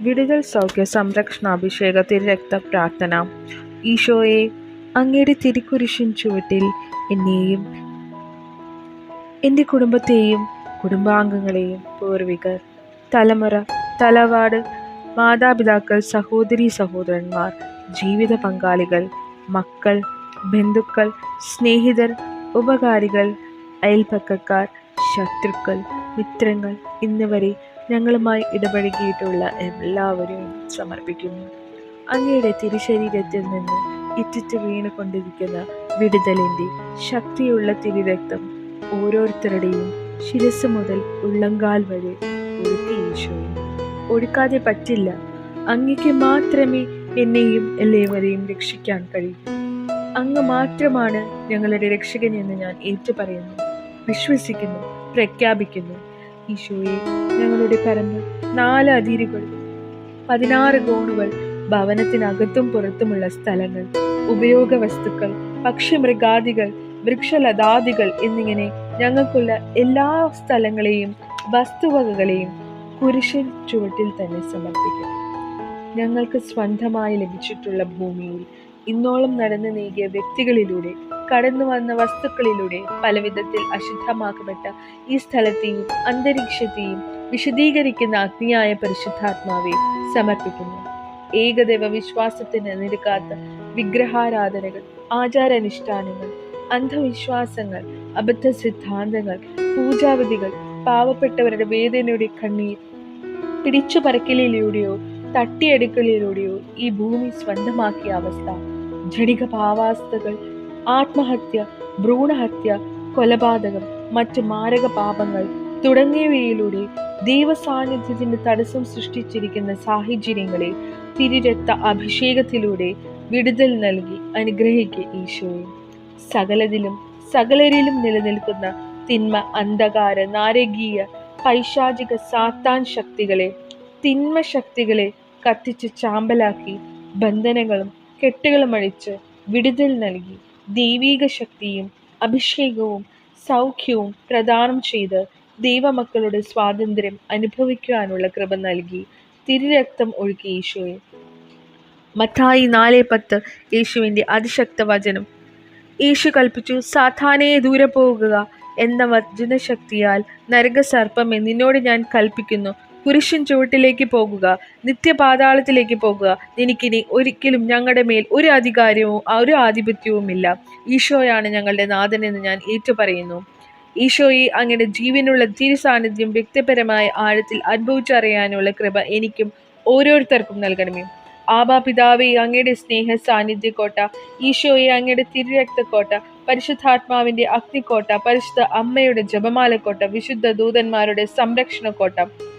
വിടുതൽ സൗഖ്യ സംരക്ഷണാഭിഷേകത്തിൽ രക്തപ്രാർത്ഥന. പ്രാർത്ഥന ഈശോയെ അങ്ങയുടെ തിരിക്കുരിശിൻ ചുവട്ടിൽ എന്നെയും എന്റെ കുടുംബത്തെയും കുടുംബാംഗങ്ങളെയും പൂർവികർ. തലമുറ തലവാട് മാതാപിതാക്കൾ സഹോദരി സഹോദരന്മാർ ജീവിത പങ്കാളികൾ മക്കൾ ബന്ധുക്കൾ സ്നേഹിതർ ഉപകാരികൾ അയൽപ്പക്കക്കാർ ശത്രുക്കൾ മിത്രങ്ങൾ എന്നിവരെ ഞങ്ങളുമായി ഇടപഴകിയിട്ടുള്ള എല്ലാവരെയും സമർപ്പിക്കുന്നു. അങ്ങയുടെ തിരുശരീരത്തിൽ നിന്ന് ഇറ്റിറ്റ് വീണുകൊണ്ടിരിക്കുന്ന വിടുതലിന്റെ ശക്തിയുള്ള തിരുരക്തം ഓരോരുത്തരുടെയും ശിരസ് മുതൽ ഉള്ളങ്കാൽ വരെ ഒഴുക്കി ഒഴുക്കാതെ പറ്റില്ല. അങ്ങയ്ക്ക് മാത്രമേ എന്നെയും എല്ലാവരെയും രക്ഷിക്കാൻ കഴിയൂ. അങ്ങ് മാത്രമാണ് ഞങ്ങളുടെ രക്ഷകൻ എന്ന് ഞാൻ ഏറ്റുപറയുന്നു. വിശ്വസിക്കുന്നു. പ്രഖ്യാപിക്കുന്നു. ഈശോയെ ഞങ്ങളുടെ പരന്ന് നാല് അതിരുകൾ പതിനാറ് കോണുകൾ ഭവനത്തിനകത്തും പുറത്തുമുള്ള സ്ഥലങ്ങൾ ഉപയോഗ വസ്തുക്കൾ പക്ഷിമൃഗാദികൾ വൃക്ഷലതാദികൾ എന്നിങ്ങനെ ഞങ്ങൾക്കുള്ള എല്ലാ സ്ഥലങ്ങളെയും വസ്തുവകകളെയും കുരിശിൻ ചുവട്ടിൽ തന്നെ സമർപ്പിക്കും. ഞങ്ങൾക്ക് സ്വന്തമായി ലഭിച്ചിട്ടുള്ള ഭൂമിയിൽ ഇന്നോളം നടന്നു നീങ്ങിയ വ്യക്തികളിലൂടെ കടന്നു വന്ന വസ്തുക്കളിലൂടെ പലവിധത്തിൽ അശുദ്ധമാക്കപ്പെട്ട ഈ സ്ഥലത്തെയും അന്തരീക്ഷത്തെയും വിശദീകരിക്കുന്ന അഗ്നിയായ പരിശുദ്ധാത്മാവെ സമർപ്പിക്കുന്നു. ഏകദൈവ വിശ്വാസത്തിന് നിരക്കാത്ത വിഗ്രഹാരാധനകൾ ആചാരാനുഷ്ഠാനങ്ങൾ അന്ധവിശ്വാസങ്ങൾ അബദ്ധ സിദ്ധാന്തങ്ങൾ പൂജാവിധികൾ പാവപ്പെട്ടവരുടെ വേദനയുടെ കണ്ണീർ പിടിച്ചു പറക്കലിലൂടെയോ തട്ടിയെടുക്കലിലൂടെയോ ഈ ഭൂമി സ്വന്തമാക്കിയ അവസ്ഥ ജടിക ഭാവാസ്ഥകൾ ആത്മഹത്യ ഭ്രൂണഹത്യ കൊലപാതകം മറ്റു മാരക പാപങ്ങൾ തുടങ്ങിയവയിലൂടെ ദൈവസാന്നിധ്യത്തിന് തടസ്സം സൃഷ്ടിച്ചിരിക്കുന്ന സാഹചര്യങ്ങളെ തിരുരക്ത അഭിഷേകത്തിലൂടെ വിടുതൽ നൽകി അനുഗ്രഹിക്കുക ഈശോയെ സകലതിലും സകലരിലും നിലനിൽക്കുന്ന തിന്മ അന്ധകാര നാരകീയ പൈശാചിക സാത്താൻ ശക്തികളെ തിന്മ ശക്തികളെ കത്തിച്ച് ചാമ്പലാക്കി ബന്ധനങ്ങളും കെട്ടുകളും അഴിച്ച് വിടുതൽ നൽകി ദൈവീക ശക്തിയും അഭിഷേകവും സൗഖ്യവും പ്രദാനം ചെയ്ത് ദൈവമക്കളുടെ സ്വാതന്ത്ര്യം അനുഭവിക്കുവാനുള്ള കൃപ നൽകി. തിരുരക്തം ഒഴുക്കി യേശുവെ. മത്തായി നാല് പത്ത് യേശുവിന്റെ അതിശക്ത വചനം യേശു കൽപ്പിച്ചു സാധാനയെ ദൂരെ പോകുക എന്ന വചനശക്തിയാൽ നരകസർപ്പമേ നിന്നോട് ഞാൻ കൽപ്പിക്കുന്നു. കുരിശൻ ചുവട്ടിലേക്ക് പോകുക നിത്യപാതാളത്തിലേക്ക് പോകുക. എനിക്കിനി ഒരിക്കലും ഞങ്ങളുടെ മേൽ ഒരു അധികാരവും ഒരു ആധിപത്യവുമില്ല. ഈശോയാണ് ഞങ്ങളുടെ നാഥനെന്ന് ഞാൻ ഏറ്റുപറയുന്നു. ഈശോയെ അങ്ങയുടെ ജീവനുള്ള തിരുസാന്നിധ്യം വ്യക്തിപരമായ ആഴത്തിൽ അനുഭവിച്ചറിയാനുള്ള കൃപ എനിക്കും ഓരോരുത്തർക്കും നൽകണമേ. ആബാ പിതാവെ അങ്ങയുടെ സ്നേഹ സാന്നിധ്യക്കോട്ട. ഈശോയെ അങ്ങയുടെ തിരുരക്തക്കോട്ട. പരിശുദ്ധാത്മാവിന്റെ അഗ്നിക്കോട്ട. പരിശുദ്ധ അമ്മയുടെ ജപമാലക്കോട്ട. വിശുദ്ധ ദൂതന്മാരുടെ സംരക്ഷണക്കോട്ട.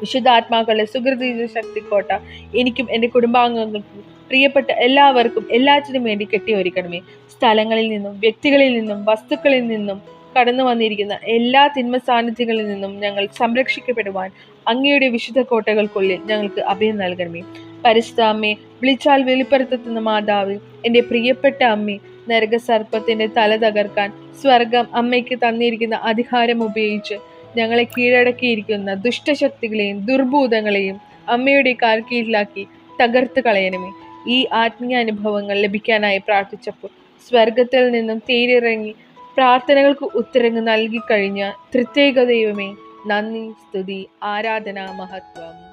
വിശുദ്ധാത്മാക്കളുടെ സുഹൃത ശക്തിക്കോട്ട എനിക്കും എന്റെ കുടുംബാംഗങ്ങൾക്കും പ്രിയപ്പെട്ട എല്ലാവർക്കും എല്ലാറ്റിനും വേണ്ടി കെട്ടിയൊരുക്കണമേ. സ്ഥലങ്ങളിൽ നിന്നും വ്യക്തികളിൽ നിന്നും വസ്തുക്കളിൽ നിന്നും കടന്നു വന്നിരിക്കുന്ന എല്ലാ തിന്മ സാന്നിധ്യങ്ങളിൽ നിന്നും ഞങ്ങൾ സംരക്ഷിക്കപ്പെടുവാൻ അങ്ങയുടെ വിശുദ്ധ കോട്ടകൾക്കുള്ളിൽ ഞങ്ങൾക്ക് അഭയം നൽകണമേ. പരിശുദ്ധ അമ്മേ വിളിച്ചാൽ വെളിപ്പെടുത്തുന്ന മാതാവ് എന്റെ പ്രിയപ്പെട്ട അമ്മേ നരകസർപ്പത്തിന്റെ തല തകർക്കാൻ സ്വർഗം അമ്മയ്ക്ക് തന്നിരിക്കുന്ന അധികാരം ഉപയോഗിച്ച് ഞങ്ങളെ കീഴടക്കിയിരിക്കുന്ന ദുഷ്ടശക്തികളെയും ദുർഭൂതങ്ങളെയും അമ്മയുടെ കാൽ കീഴിലാക്കി തകർത്ത് കളയണമേ. ഈ ആത്മീയ അനുഭവങ്ങൾ ലഭിക്കാനായി പ്രാർത്ഥിച്ചപ്പോൾ സ്വർഗത്തിൽ നിന്നും തേരിറങ്ങി പ്രാർത്ഥനകൾക്ക് ഉത്തരങ്ങ് നൽകിക്കഴിഞ്ഞ തൃത്യേക ദൈവമേ നന്ദി സ്തുതി ആരാധന മഹത്വം.